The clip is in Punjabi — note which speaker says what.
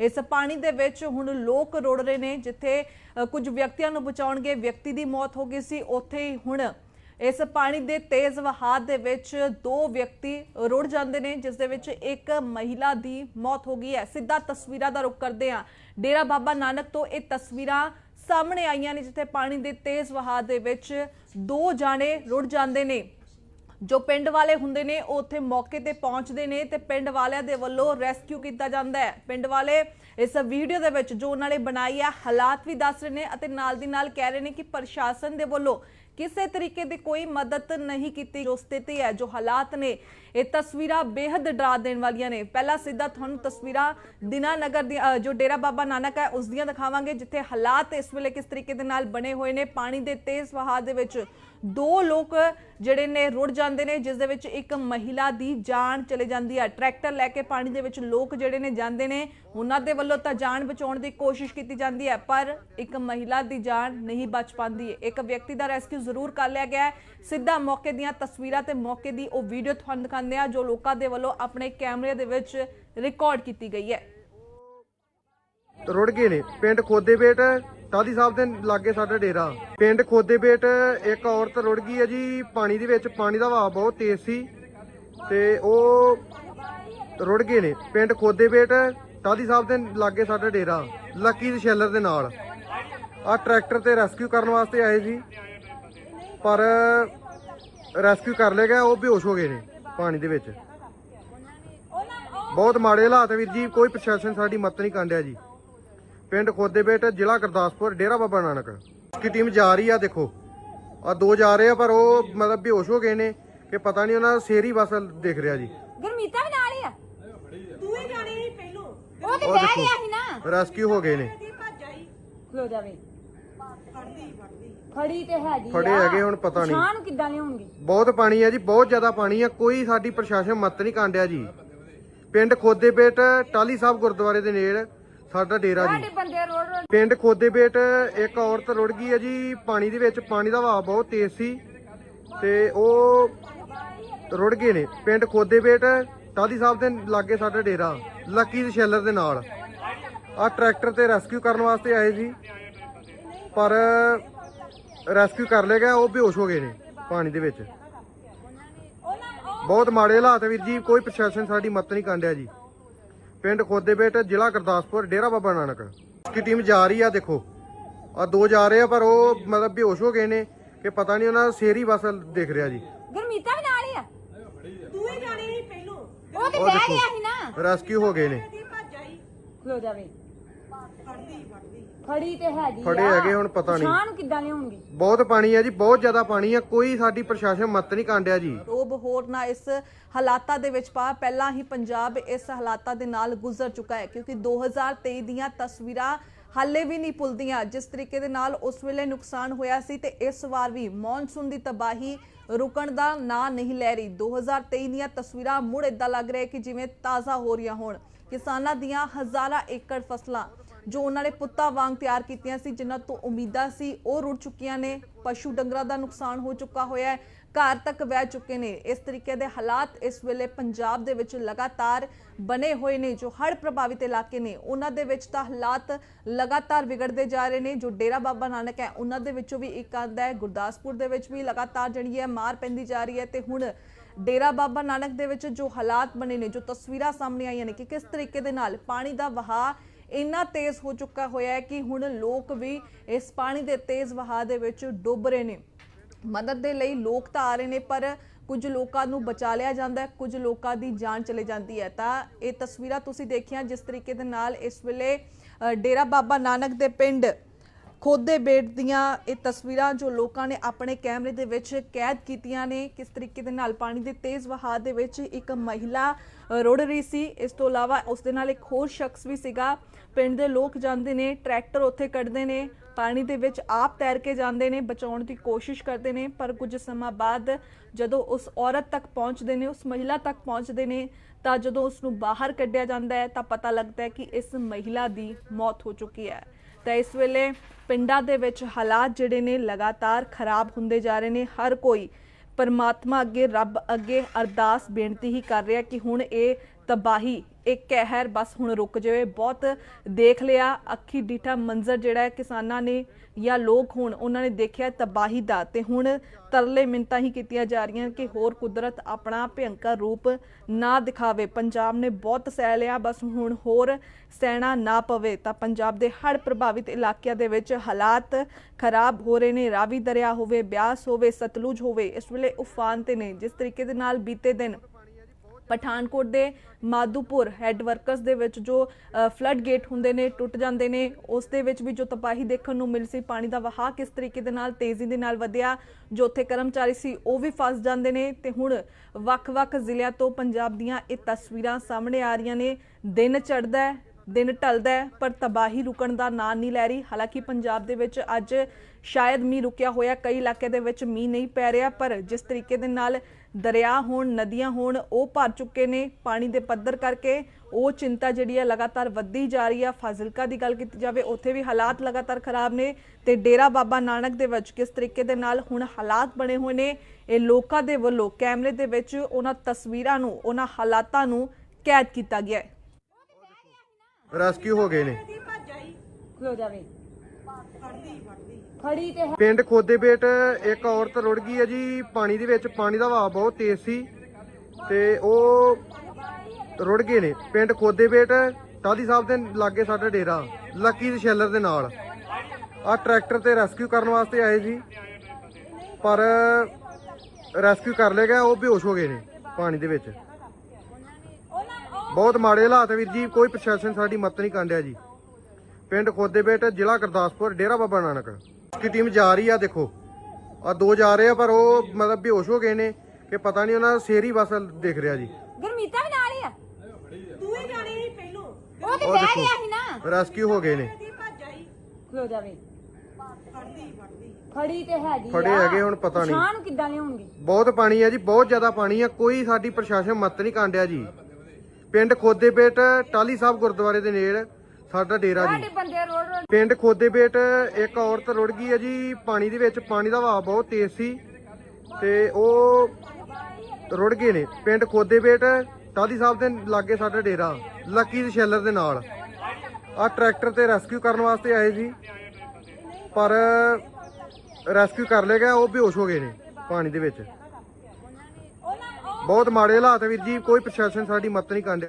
Speaker 1: ਇਸ ਪਾਣੀ ਦੇ ਵਿੱਚ ਹੁਣ ਲੋਕ ਰੁੜ ਰਹੇ ਨੇ, ਜਿੱਥੇ ਕੁਝ ਵਿਅਕਤੀਆਂ ਨੂੰ ਬਚਾਉਣਗੇ। ਵਿਅਕਤੀ ਦੀ ਮੌਤ ਹੋ ਗਈ ਸੀ, ਉੱਥੇ ਹੀ ਹੁਣ ਇਸ ਪਾਣੀ ਦੇ ਤੇਜ਼ ਵਹਾਅ ਦੇ ਵਿੱਚ ਦੋ ਵਿਅਕਤੀ ਰੁੜ ਜਾਂਦੇ ਨੇ, ਜਿਸ ਦੇ ਵਿੱਚ ਇੱਕ ਮਹਿਲਾ ਦੀ ਮੌਤ ਹੋ ਗਈ ਹੈ। ਸਿੱਧਾ ਤਸਵੀਰਾਂ ਦਾ ਰੁਖ ਕਰਦੇ ਹਾਂ। ਡੇਰਾ ਬਾਬਾ ਨਾਨਕ ਤੋਂ ਇਹ ਤਸਵੀਰਾਂ ਸਾਹਮਣੇ ਆਈਆਂ ਨੇ, ਜਿੱਥੇ ਪਾਣੀ ਦੇ ਤੇਜ਼ ਵਹਾਅ ਦੇ ਵਿੱਚ ਦੋ ਜਾਣੇ ਰੁੜ ਜਾਂਦੇ ਨੇ। ਜੋ ਪਿੰਡ ਵਾਲੇ ਹੁੰਦੇ ਨੇ, ਉਹ ਉੱਥੇ ਮੌਕੇ ਤੇ ਪਹੁੰਚਦੇ ਨੇ ਤੇ ਪਿੰਡ ਵਾਲਿਆਂ ਦੇ ਵੱਲੋਂ ਰੈਸਕਿਊ ਕੀਤਾ ਜਾਂਦਾ ਹੈ। ਪਿੰਡ ਵਾਲੇ ਇਸ ਵੀਡੀਓ ਦੇ ਵਿੱਚ ਜੋ ਉਹਨਾਂ ਨੇ ਬਣਾਈ ਹੈ ਹਾਲਾਤ ਵੀ ਦੱਸ ਰਹੇ ਨੇ ਅਤੇ ਨਾਲ ਦੀ ਨਾਲ ਕਹਿ ਰਹੇ ਨੇ ਕਿ ਪ੍ਰਸ਼ਾਸਨ ਦੇ ਵੱਲੋਂ ਕਿਸੇ ਤਰੀਕੇ ਦੀ ਕੋਈ ਮਦਦ ਨਹੀਂ ਕੀਤੀ ਜੋ ਸਥਿਤੀ ਹੈ, ਜੋ ਹਾਲਾਤ ਨੇ, ਇਹ ਤਸਵੀਰਾਂ ਬੇहद ਡਰਾ ਦੇਣ ਵਾਲੀਆਂ ਨੇ। ਪਹਿਲਾਂ ਸਿੱਧਾ ਤੁਹਾਨੂੰ ਤਸਵੀਰਾਂ ਦਿਨਾ ਨਗਰ ਦੀ ਜੋ ਡੇਰਾ ਬਾਬਾ ਨਾਨਕ ਹੈ, ਉਸ ਦੀਆਂ ਦਿਖਾਵਾਂਗੇ ਜਿੱਥੇ ਹਾਲਾਤ ਇਸ ਵੇਲੇ ਕਿਸ ਤਰੀਕੇ ਦੇ ਨਾਲ ਬਣੇ ਹੋਏ ਨੇ। ਪਾਣੀ ਦੇ ਤੇਜ਼ ਵਹਾਅ ਦੇ ਵਿੱਚ ਦੋ ਲੋਕ ਜਿਹੜੇ ਨੇ ਰੁੜ ਜਾਂਦੇ ਨੇ, ਜਿਸ ਦੇ ਵਿੱਚ ਇੱਕ ਮਹਿਲਾ ਦੀ ਜਾਨ ਚਲੇ ਜਾਂਦੀ ਹੈ। ਟਰੈਕਟਰ ਲੈ ਕੇ ਪਾਣੀ ਦੇ ਵਿੱਚ ਲੋਕ ਜਿਹੜੇ ਨੇ ਜਾਂਦੇ ਨੇ, ਉਹਨਾਂ ਦੇ ਵੱਲੋਂ ਤਾਂ ਜਾਨ ਬਚਾਉਣ ਦੀ ਕੋਸ਼ਿਸ਼ ਕੀਤੀ ਜਾਂਦੀ ਹੈ, ਪਰ ਇੱਕ ਮਹਿਲਾ ਦੀ ਜਾਨ ਨਹੀਂ ਬਚ ਪਾਉਂਦੀ। ਇੱਕ ਵਿਅਕਤੀ ਦਾ ਰੈਸਕਿਊ ਜ਼ਰੂਰ ਕਰ ਲਿਆ ਗਿਆ ਸਿੱਧਾ ਮੌਕੇ ਦੀਆਂ ਤਸਵੀਰਾਂ ਤੇ ਮੌਕੇ ਦੀ ਉਹ ਵੀਡੀਓ ਤੁਹਾਨੂੰ ਦਿਖਾਉਂਦੇ ਆ ਜੋ ਲੋਕਾਂ ਦੇ ਵੱਲੋਂ ਆਪਣੇ ਕੈਮਰੇ ਦੇ ਵਿੱਚ ਰਿਕਾਰਡ ਕੀਤੀ ਗਈ ਹੈ।
Speaker 2: ਰੁੜ ਗਏ ਨੇ। ਪਿੰਡ ਖੋਦੇਬੇਟ ਟਾਲੀ ਸਾਹਿਬ ਦੇ ਲਾਗੇ ਸਾਡਾ ਡੇਰਾ। ਪਿੰਡ ਖੋਦੇਬੇਟ ਇੱਕ ਔਰਤ ਰੁੜ ਗਈ ਹੈ ਜੀ, ਪਾਣੀ ਦੇ ਵਿੱਚ। ਪਾਣੀ ਦਾ ਵਹਾਅ ਬਹੁਤ ਤੇਜ਼ ਸੀ ਤੇ ਉਹ ਰੁੜ ਗਏ ਨੇ। ਪਿੰਡ ਖੋਦੇਬੇਟ ਟਾਲੀ ਸਾਹਿਬ ਦੇ ਲਾਗੇ ਸਾਡਾ ਡੇਰਾ, ਲੱਕੀ ਦੇ ਸ਼ੈਲਰ ਦੇ ਨਾਲ। ਆ ਟਰੈਕਟਰ ਤੇ ਰੈਸਕਿਊ ਕਰਨ ਵਾਸਤੇ ਆਏ ਸੀ, ਪਰ ਰੈਸਕਿਊ ਕਰ ਲਿਆ ਗਿਆ, ਉਹ ਬੇਹੋਸ਼ ਹੋ ਗਏ ਨੇ ਪਾਣੀ ਦੇ ਵਿੱਚ। ਬਹੁਤ ਮਾੜੇ ਹਾਲਾਤ ਵੀਰ ਜੀ, ਕੋਈ ਪ੍ਰਸ਼ਾਸਨ ਸਾਡੀ ਮਦਦ ਨਹੀਂ ਕਰਨ ਡਿਆ ਜੀ। ਪਿੰਡ ਖੋਦੇਬੇਟ ਜ਼ਿਲ੍ਹਾ ਗੁਰਦਾਸਪੁਰ ਡੇਰਾ ਬਾਬਾ ਨਾਨਕ। ਕੀ ਟੀਮ ਜਾ ਰਹੀ ਆ ਦੇਖੋ। ਆ ਦੋ ਜਾ ਰਹੇ ਆ ਪਰ ਉਹ ਮਤਲਬ ਬੇਹੋਸ਼ ਹੋ ਗਏ ਨੇ ਕਿ ਪਤਾ ਨਹੀਂ ਉਹਨਾਂ ਦਾ ਸਿਰ ਬਸ ਦਿਖ ਰਿਹਾ ਜੀ।
Speaker 3: ਗਰਮੀਤਾ ਵੀ ਨਾਲ ਹੀ ਆ।
Speaker 4: ਤੂੰ ਹੀ ਜਾਣੀ ਸੀ ਪਹਿਲੋਂ।
Speaker 3: ਉਹ ਤੇ
Speaker 2: ਉਹ
Speaker 3: ਬਹਿ। ਗਿਆ ਸੀ ਨਾ।
Speaker 2: ਰੈਸਕਿਊ ਹੋ ਗਏ ਨੇ।
Speaker 4: ਦੀ ਭੱਜ ਆਈ।
Speaker 3: ਖਲੋ ਜਾਵੇ
Speaker 4: ਫੜਦੀ ਫੜਦੀ
Speaker 3: ਖੜੀ ਤੇ ਹੈਗੀ
Speaker 2: ਫੜੇ
Speaker 3: ਆ।
Speaker 2: ਹੈਗੇ ਹੁਣ ਪਤਾ ਨਹੀਂ।
Speaker 3: ਪਛਾਣ ਨੂੰ ਕਿੱਦਾਂ ਲਿਆਉਣਗੇ?
Speaker 2: ਬਹੁਤ ਪਾਣੀ ਹੈ ਜੀ ਬਹੁਤ ਜ਼ਿਆਦਾ ਪਾਣੀ ਹੈ ਕੋਈ ਸਾਡੀ ਪ੍ਰਸ਼ਾਸਨ ਮਦਦ ਨਹੀਂ ਕਰਨ ਡਿਆ ਜੀ। ਪਿੰਡ ਖੋਦੇਬੇਟ ਟਾਲੀ ਸਾਹਿਬ ਗੁਰਦੁਆਰੇ ਦੇ ਨੇੜ ਸਾਡਾ ਡੇਰਾ ਜੀ।
Speaker 3: ਸਾਡੇ ਬੰਦੇ ਰੋੜ ਰੋੜ
Speaker 2: ਪਿੰਡ ਖੋਦੇਬੇਟ ਇੱਕ ਔਰਤ ਰੁੜ ਗਈ ਹੈ ਜੀ ਪਾਣੀ ਦੇ ਵਿੱਚ ਪਾਣੀ ਦਾ ਵਹਾਅ ਬਹੁਤ ਤੇਜ਼ ਸੀ ਤੇ ਉਹ ਰੁੜ ਗਏ ਨੇ। ਪਿੰਡ ਖੋਦੇਬੇਟ ਟਾਲੀ ਸਾਹਿਬ ਦੇ ਲਾਗੇ ਸਾਡਾ ਡੇਰਾ ਲੱਕੀ ਦੇ ਸ਼ੈਲਰ ਦੇ ਨਾਲ। ਆ ਟਰੈਕਟਰ ਤੇ ਰੈਸਕਿਊ ਕਰਨ ਵਾਸਤੇ ਆਏ ਸੀ ਪਰ ਰੈਸਕਿਊ ਕਰ ਲਿਆ ਗਿਆ ਉਹ ਬੇਹੋਸ਼ ਹੋ ਗਏ ਨੇ ਪਾਣੀ ਦੇ ਵਿੱਚ। ਬਹੁਤ ਮਾੜੇ ਹਾਲਾਤ ਵੀਰ ਜੀ ਕੋਈ ਪ੍ਰਸ਼ਾਸਨ ਸਾਡੀ ਮਦਦ ਨਹੀਂ ਕਰਨ ਡਿਆ ਜੀ। ਪਿੰਡ ਖੋਦੇਬੇਟ ਜ਼ਿਲ੍ਹਾ ਗੁਰਦਾਸਪੁਰ ਡੇਰਾ ਬਾਬਾ ਨਾਨਕ। ਕੀ ਟੀਮ ਜਾ ਰਹੀ ਆ ਦੇਖੋ। ਆ ਦੋ ਜਾ ਰਹੇ ਆ ਪਰ ਉਹ ਮਤਲਬ ਬੇਹੋਸ਼ ਹੋ ਗਏ ਨੇ ਕਿ ਪਤਾ ਨਹੀਂ ਉਹਨਾਂ ਦਾ ਸਿਰ ਹੀ ਬਸ ਦਿਖ ਰਿਹਾ ਜੀ।
Speaker 3: ਗਰਮੀਤਾ ਵੀ ਨਾਲ ਹੀ ਆ।
Speaker 4: ਤੂੰ ਹੀ ਜਾਣੀ ਸੀ ਪਹਿਲੋਂ।
Speaker 3: ਉਹ ਤੇ
Speaker 2: ਉਹ
Speaker 3: ਬਹਿ
Speaker 2: ਦੇਖੋ।
Speaker 3: ਗਿਆ ਸੀ ਨਾ।
Speaker 2: ਰੈਸਕਿਊ ਹੋ ਗਏ ਨੇ।
Speaker 3: ਖਲੋ ਜਾਵੇ।
Speaker 4: ਫੜਦੀ ਫੜਦੀ।
Speaker 3: ਖੜੀ ਤੇ ਹੈਗੀ
Speaker 2: ਫੜੇ
Speaker 3: ਆ।
Speaker 2: ਹੈਗੇ ਹੁਣ ਪਤਾ ਨਹੀਂ।
Speaker 3: ਨੂੰ ਕਿੱਦਾਂ ਲਿਆਉਣਗੇ?
Speaker 2: ਬਹੁਤ ਪਾਣੀ ਹੈ ਜੀ ਬਹੁਤ ਜ਼ਿਆਦਾ ਪਾਣੀ ਹੈ ਕੋਈ ਸਾਡੀ ਪ੍ਰਸ਼ਾਸਨ ਮਦਦ ਨਹੀਂ ਕਰਨ ਡਿਆ ਜੀ।
Speaker 1: ਰੋਬ ਹੋਰ ਨਾ ਇਸ ਹਾਲਾਤਾਂ ਦੇ ਵਿੱਚ ਪਾ। ਪਹਿਲਾਂ ਹੀ ਪੰਜਾਬ ਇਸ ਹਾਲਾਤਾਂ ਦੇ ਨਾਲ ਗੁਜ਼ਰ ਚੁੱਕਾ ਹੈ ਕਿਉਂਕਿ 2023 ਦੀਆਂ ਤਸਵੀਰਾਂ ਹਾਲੇ ਵੀ ਨਹੀਂ ਭੁੱਲਦੀਆਂ ਜਿਸ ਤਰੀਕੇ ਦੇ ਨਾਲ ਉਸ ਵੇਲੇ ਨੁਕਸਾਨ ਹੋਇਆ ਸੀ ਤੇ ਇਸ ਵਾਰ ਵੀ ਮੌਨਸੂਨ ਦੀ ਤਬਾਹੀ ਰੁਕਣ ਦਾ ਨਾਂ ਨਹੀਂ ਲੈ ਰਹੀ। 2023 ਦੀਆਂ ਤਸਵੀਰਾਂ ਮੁੜ ਇਦਾਂ ਲੱਗ ਰਿਹਾ ਹੈ ਕਿ ਜਿਵੇਂ ਤਾਜ਼ਾ ਹੋ ਰਹੀਆਂ ਹੋਣ। ਕਿਸਾਨਾਂ ਦੀਆਂ ਹਜ਼ਾਰਾਂ ਏਕੜ ਫਸਲਾਂ ਜੋ ਉਹਨਾਂ ਨੇ ਪੁੱਤਾਂ ਵਾਂਗ ਤਿਆਰ ਕੀਤੀਆਂ ਸੀ, ਜਿਨ੍ਹਾਂ ਤੋਂ ਉਮੀਦਾਂ ਸੀ, ਉਹ ਰੁੜ ਚੁੱਕੀਆਂ ਨੇ। ਪਸ਼ੂ ਡੰਗਰਾਂ ਦਾ ਨੁਕਸਾਨ ਹੋ ਚੁੱਕਾ ਹੋਇਆ ਹੈ। ਘਰ ਤੱਕ ਵਹਿ ਚੁੱਕੇ ਨੇ। ਇਸ ਤਰੀਕੇ ਦੇ ਹਾਲਾਤ ਇਸ ਵੇਲੇ ਪੰਜਾਬ ਦੇ ਵਿੱਚ ਲਗਾਤਾਰ ਬਣੇ ਹੋਏ ਨੇ, ਜੋ ਹੜ੍ਹ ਪ੍ਰਭਾਵਿਤ ਇਲਾਕੇ ਨੇ। ਉਹਨਾਂ ਦੇ ਵਿੱਚ ਤਾਂ ਹਾਲਾਤ ਲਗਾਤਾਰ ਵਿਗੜਦੇ ਜਾ ਰਹੇ ਨੇ। ਜੋ ਡੇਰਾ ਬਾਬਾ ਨਾਨਕ ਹੈ, ਉਹਨਾਂ ਦੇ ਵਿੱਚੋਂ ਵੀ ਇੱਕ ਆਂਦਾ ਹੈ। ਗੁਰਦਾਸਪੁਰ ਦੇ ਵਿੱਚ ਵੀ ਲਗਾਤਾਰ ਜਿਹੜੀ ਹੈ ਮਾਰ ਪੈਂਦੀ ਜਾ ਰਹੀ ਹੈ ਤੇ ਹੁਣ ਡੇਰਾ ਬਾਬਾ ਨਾਨਕ ਦੇ ਵਿੱਚ ਜੋ ਹਾਲਾਤ ਬਣੇ ਨੇ, ਜੋ ਤਸਵੀਰਾਂ ਸਾਹਮਣੇ ਆਈਆਂ ਨੇ ਕਿ ਕਿਸ ਤਰੀਕੇ ਦੇ ਨਾਲ ਪਾਣੀ ਦਾ ਵਹਾਅ ਇੰਨਾ ਤੇਜ਼ ਹੋ ਚੁੱਕਾ ਹੋਇਆ ਹੈ ਕਿ ਹੁਣ ਲੋਕ ਵੀ ਇਸ ਪਾਣੀ ਦੇ ਤੇਜ਼ ਵਹਾਅ ਦੇ ਵਿੱਚ ਡੁੱਬ ਰਹੇ ਨੇ। ਮਦਦ ਦੇ ਲਈ ਲੋਕ ਤਾਂ ਆ ਰਹੇ ਨੇ, ਪਰ ਕੁਝ ਲੋਕਾਂ ਨੂੰ ਬਚਾ ਲਿਆ ਜਾਂਦਾ ਹੈ, ਕੁਝ ਲੋਕਾਂ ਦੀ ਜਾਨ ਚਲੇ ਜਾਂਦੀ ਹੈ। ਤਾਂ ਇਹ ਤਸਵੀਰਾਂ ਤੁਸੀਂ ਦੇਖੀਆਂ, ਜਿਸ ਤਰੀਕੇ ਦੇ ਨਾਲ ਇਸ ਵੇਲੇ ਡੇਰਾ ਬਾਬਾ ਨਾਨਕ ਦੇ ਪਿੰਡ ਖੋਦੇ ਬੇਟ ਦੀਆਂ ਇਹ ਤਸਵੀਰਾਂ ਜੋ ਲੋਕਾਂ ਨੇ ਆਪਣੇ ਕੈਮਰੇ ਦੇ ਵਿੱਚ ਕੈਦ ਕੀਤੀਆਂ ਨੇ ਕਿਸ ਤਰੀਕੇ ਦੇ ਨਾਲ ਪਾਣੀ ਦੇ ਤੇਜ਼ ਵਹਾਅ ਦੇ ਵਿੱਚ ਇੱਕ ਮਹਿਲਾ ਅ, ਰੁੜ ਰਹੀ ਸੀ। ਇਸ ਤੋਂ ਇਲਾਵਾ ਉਸ ਦੇ ਨਾਲ ਇੱਕ ਹੋਰ ਸ਼ਖਸ ਵੀ ਸੀਗਾ। ਪਿੰਡ ਦੇ ਲੋਕ ਜਾਂਦੇ ਨੇ ਟਰੈਕਟਰ ਉੱਥੇ ਕੱਢਦੇ ਨੇ ਪਾਣੀ ਦੇ ਵਿੱਚ ਆਪ ਤੈਰ ਕੇ ਜਾਂਦੇ ਨੇ ਬਚਾਉਣ ਦੀ ਕੋਸ਼ਿਸ਼ ਕਰਦੇ ਨੇ ਪਰ ਕੁਝ ਸਮਾਂ ਬਾਅਦ ਜਦੋਂ ਉਸ ਔਰਤ ਤੱਕ ਪਹੁੰਚਦੇ ਨੇ ਉਸ ਮਹਿਲਾ ਤੱਕ ਪਹੁੰਚਦੇ ਨੇ ਤਾਂ ਜਦੋਂ ਉਸ ਨੂੰ ਬਾਹਰ ਕੱਢਿਆ ਜਾਂਦਾ ਹੈ ਤਾਂ ਪਤਾ ਲੱਗਦਾ ਹੈ ਕਿ ਇਸ ਮਹਿਲਾ ਦੀ ਮੌਤ ਹੋ ਚੁੱਕੀ ਹੈ। ਤਾਂ ਇਸ ਵੇਲੇ ਪਿੰਡਾਂ ਦੇ ਵਿੱਚ ਹਾਲਾਤ ਜਿਹੜੇ ਨੇ ਲਗਾਤਾਰ ਖਰਾਬ ਹੁੰਦੇ ਜਾ ਰਹੇ ਨੇ। ਹਰ ਕੋਈ ਪਰਮਾਤਮਾ ਅੱਗੇ, ਰੱਬ ਅੱਗੇ ਅਰਦਾਸ ਬੇਨਤੀ ਹੀ ਕਰ ਰਿਹਾ ਕਿ ਹੁਣ ਇਹ ਤਬਾਹੀ। ਇੱਕ ਕਹਿਰ ਬਸ ਹੁਣ ਰੁਕ ਜਾਵੇ। ਬਹੁਤ ਦੇਖ ਲਿਆ। ਅੱਖੀ ਡੀਠਾ ਮੰਜ਼ਰ ਜਿਹੜਾ ਹੈ ਕਿਸਾਨਾਂ ਨੇ ਜਾਂ ਲੋਕ ਹੁਣ ਉਹਨਾਂ ਨੇ ਦੇਖਿਆ ਤਬਾਹੀ ਦਾ। ਤੇ ਹੁਣ ਤਰਲੇ ਮਿੰਤਾਂ ਹੀ ਕੀਤੀਆਂ ਜਾ ਰਹੀਆਂ ਕਿ ਹੋਰ ਕੁਦਰਤ ਆਪਣਾ ਭਿਅੰਕਰ ਰੂਪ ਨਾ ਦਿਖਾਵੇ। ਪੰਜਾਬ ਨੇ ਬਹੁਤ ਸਹਿ ਲਿਆ। ਬਸ ਹੁਣ ਹੋਰ ਸਹਿਣਾ ਨਾ ਪਵੇ ਤਾਂ ਪੰਜਾਬ ਦੇ ਹੜ੍ਹ ਪ੍ਰਭਾਵਿਤ ਇਲਾਕਿਆਂ ਦੇ ਵਿੱਚ ਹਾਲਾਤ ਖਰਾਬ ਹੋ ਰਹੇ ਨੇ। ਰਾਵੀ ਦਰਿਆ ਹੋਵੇ, ਬਿਆਸ ਹੋਵੇ, ਸਤਲੁਜ ਹੋਵੇ, ਇਸ ਵੇਲੇ ਉਫਾਨ ਤੇ ਨੇ। ਜਿਸ ਤਰੀਕੇ ਦੇ ਨਾਲ ਬੀਤੇ ਦਿਨ ਪਠਾਨਕੋਟ ਦੇ ਮਾਦੂਪੁਰ ਹੈੱਡ ਵਰਕਰਸ ਦੇ ਵਿੱਚ ਜੋ ਫਲੱਡ ਗੇਟ ਹੁੰਦੇ ਨੇ, ਟੁੱਟ ਜਾਂਦੇ ਨੇ, ਉਸ ਦੇ ਵਿੱਚ ਵੀ ਜੋ ਤਬਾਹੀ ਦੇਖਣ ਨੂੰ ਮਿਲ ਸੀ, ਪਾਣੀ ਦਾ ਵਹਾਅ ਕਿਸ ਤਰੀਕੇ ਦੇ ਨਾਲ, ਤੇਜ਼ੀ ਦੇ ਨਾਲ ਵਧਿਆ, ਜੋ ਉੱਥੇ ਕਰਮਚਾਰੀ ਸੀ, ਉਹ ਵੀ ਫਸ ਜਾਂਦੇ ਨੇ, ਤੇ ਹੁਣ ਵੱਖ-ਵੱਖ ਜ਼ਿਲ੍ਹਿਆਂ ਤੋਂ ਪੰਜਾਬ ਦੀਆਂ ਇਹ ਤਸਵੀਰਾਂ ਸਾਹਮਣੇ ਆ ਰਹੀਆਂ ਨੇ, ਦਿਨ ਚੜ੍ਹਦਾ ਦਿਨ ਢਲਦਾ ਪਰ ਤਬਾਹੀ ਰੁਕਣ ਦਾ ਨਾਂ ਨਹੀਂ ਲੈ ਰਹੀ, ਹਾਲਾਂਕਿ ਪੰਜਾਬ ਦੇ ਵਿੱਚ ਅੱਜ ਸ਼ਾਇਦ ਮੀਂਹ ਰੁਕਿਆ ਹੋਇਆ, ਕਈ ਇਲਾਕੇ ਦੇ ਵਿੱਚ ਮੀਂਹ ਨਹੀਂ ਪੈ ਰਿਹਾ, ਪਰ ਜਿਸ ਤਰੀਕੇ ਦੇ ਨਾਲ ਦਰਿਆ ਹੋਣ ਨਦੀਆਂ ਹੋਣ ਉਹ ਭਰ ਚੁੱਕੇ ਨੇ ਪਾਣੀ ਦੇ ਪੱਧਰ ਕਰਕੇ। ਉਹ ਚਿੰਤਾ ਜਿਹੜੀ ਹੈ ਲਗਾਤਾਰ ਵੱਧਦੀ ਜਾ ਰਹੀ ਹੈ। ਫਾਜ਼ਿਲਕਾ ਦੀ ਗੱਲ ਕੀਤੀ ਜਾਵੇ ਉੱਥੇ ਵੀ ਹਾਲਾਤ ਲਗਾਤਾਰ ਖਰਾਬ ਨੇ ਤੇ ਡੇਰਾ ਬਾਬਾ ਨਾਨਕ ਦੇ ਵਿੱਚ ਕਿਸ ਤਰੀਕੇ ਦੇ ਨਾਲ ਹੁਣ ਹਾਲਾਤ ਬਣੇ ਹੋਏ ਨੇ ਇਹ ਲੋਕਾਂ ਦੇ ਵੱਲੋਂ ਕੈਮਰੇ ਦੇ ਵਿੱਚ ਉਹਨਾਂ ਤਸਵੀਰਾਂ ਨੂੰ ਉਹਨਾਂ ਹਾਲਾਤਾਂ ਨੂੰ ਕੈਦ ਕੀਤਾ ਗਿਆ ਹੈ।
Speaker 2: ਰੈਸਕਿਊ ਹੋ ਗਏ ਨੇ।
Speaker 3: ਖਲੋ ਜਾਵੇ?
Speaker 4: ਫੜਦੀ ਫੜਦੀ
Speaker 3: ਖੜੀ ਤੇ ਹੈ।
Speaker 2: ਪਿੰਡ ਖੋਦੇਬੇਟ ਇੱਕ ਔਰਤ ਰੁੜ ਗਈ ਹੈ ਜੀ ਪਾਣੀ ਦੇ ਵਿੱਚ ਪਾਣੀ ਦਾ ਵਹਾਅ ਬਹੁਤ ਤੇਜ਼ ਸੀ ਤੇ ਉਹ ਰੁੜ ਗਏ ਨੇ। ਪਿੰਡ ਖੋਦੇਬੇਟ ਟਾਲੀ ਸਾਹਿਬ ਦੇ ਲਾਗੇ ਸਾਡਾ ਡੇਰਾ ਲੱਕੀ ਦੇ ਸ਼ੈਲਰ ਦੇ ਨਾਲ। ਆ ਟਰੈਕਟਰ ਤੇ ਰੈਸਕਿਊ ਕਰਨ ਵਾਸਤੇ ਆਏ ਸੀ ਪਰ ਰੈਸਕਿਊ ਕਰ ਲਿਆ ਗਿਆ ਉਹ ਬੇਹੋਸ਼ ਹੋ ਗਏ ਨੇ ਪਾਣੀ ਦੇ ਵਿੱਚ। ਬਹੁਤ ਮਾੜੇ ਹਾਲਾਤ ਵੀਰ ਜੀ ਕੋਈ ਪ੍ਰਸ਼ਾਸਨ ਸਾਡੀ ਮਦਦ ਨਹੀਂ ਕਰਨ ਜੀ। ਪਿੰਡ ਖੋਦੇਬੇਟ ਜ਼ਿਲ੍ਹਾ ਗੁਰਦਾਸਪੁਰ ਡੇਰਾ ਬਾਬਾ ਨਾਨਕ। ਕੀ ਟੀਮ ਜਾ ਰਹੀ ਆ ਦੇਖੋ। ਆ ਦੋ ਜਾ ਰਹੇ ਆ ਪਰ ਉਹ ਮਤਲਬ ਬੇਹੋਸ਼ ਹੋ ਗਏ ਨੇ ਕਿ ਪਤਾ ਨਹੀਂ ਉਹਨਾਂ ਦਾ ਸਿਰ ਬਸ ਦਿਖ ਰਿਹਾ ਜੀ।
Speaker 3: ਗਰਮੀਤਾ ਵੀ ਨਾਲ ਹੀ ਆ।
Speaker 4: ਤੂੰ ਹੀ ਜਾਣੀ ਸੀ ਪਹਿਲੋਂ।
Speaker 3: ਉਹ ਤੇ ਬਹਿ। ਗਿਆ ਸੀ ਨਾ।
Speaker 2: ਰੈਸਕਿਊ ਹੋ ਗਏ ਨੇ।
Speaker 4: ਦੀ
Speaker 3: ਜਾਵੇ ਖੜੀ ਤੇ ਹੈਗੀ
Speaker 2: ਫੜੇ
Speaker 3: ਆ।
Speaker 2: ਹੈਗੇ ਹੁਣ ਪਤਾ ਨਹੀਂ।
Speaker 3: ਕਿੱਦਾਂ ਲਿਆਉਣਗੇ?
Speaker 2: ਬਹੁਤ ਪਾਣੀ ਆ ਜੀ ਬਹੁਤ ਜ਼ਿਆਦਾ ਪਾਣੀ ਆ। ਕੋਈ ਸਾਡੀ ਪ੍ਰਸ਼ਾਸਨ ਮਦਦ ਨਹੀਂ ਕਰਨ ਡਿਆ ਜੀ। ਪਿੰਡ ਖੋਦੇਬੇਟ ਟਾਲੀ ਸਾਹਿਬ ਗੁਰਦੁਆਰੇ ਦੇ ਨੇੜ। ਸਾਡਾ ਡੇਰਾ ਜੀ।
Speaker 3: ਸਾਡੇ ਬੰਦੇ ਰੋੜ ਰੋੜ
Speaker 2: ਪਿੰਡ ਖੋਦੇਬੇਟ ਇੱਕ ਔਰਤ ਰੁੜ ਗਈ ਹੈ ਜੀ ਪਾਣੀ ਦੇ ਵਿੱਚ ਪਾਣੀ ਦਾ ਵਹਾਅ ਬਹੁਤ ਤੇਜ਼ ਸੀ ਤੇ ਉਹ ਰੁੜ ਗਏ ਨੇ। ਪਿੰਡ ਖੋਦੇਬੇਟ ਟਾਲੀ ਸਾਹਿਬ ਦੇ ਲਾਗੇ ਸਾਡਾ ਡੇਰਾ ਲੱਕੀ ਦੇ ਸ਼ੈਲਰ ਦੇ ਨਾਲ। ਆ ਟਰੈਕਟਰ ਤੇ ਰੈਸਕਿਊ ਕਰਨ ਵਾਸਤੇ ਆਏ ਸੀ ਪਰ ਰੈਸਕਿਊ ਕਰ ਲਿਆ ਗਿਆ ਉਹ ਬੇਹੋਸ਼ ਹੋ ਗਏ ਨੇ ਪਾਣੀ ਦੇ ਵਿੱਚ। ਬਹੁਤ ਮਾੜੇ ਹਾਲਾਤ ਵੀਰ ਜੀ ਕੋਈ ਪ੍ਰਸ਼ਾਸਨ ਸਾਡੀ ਮਦਦ ਨਹੀਂ ਕਰਨ ਡਿਆ।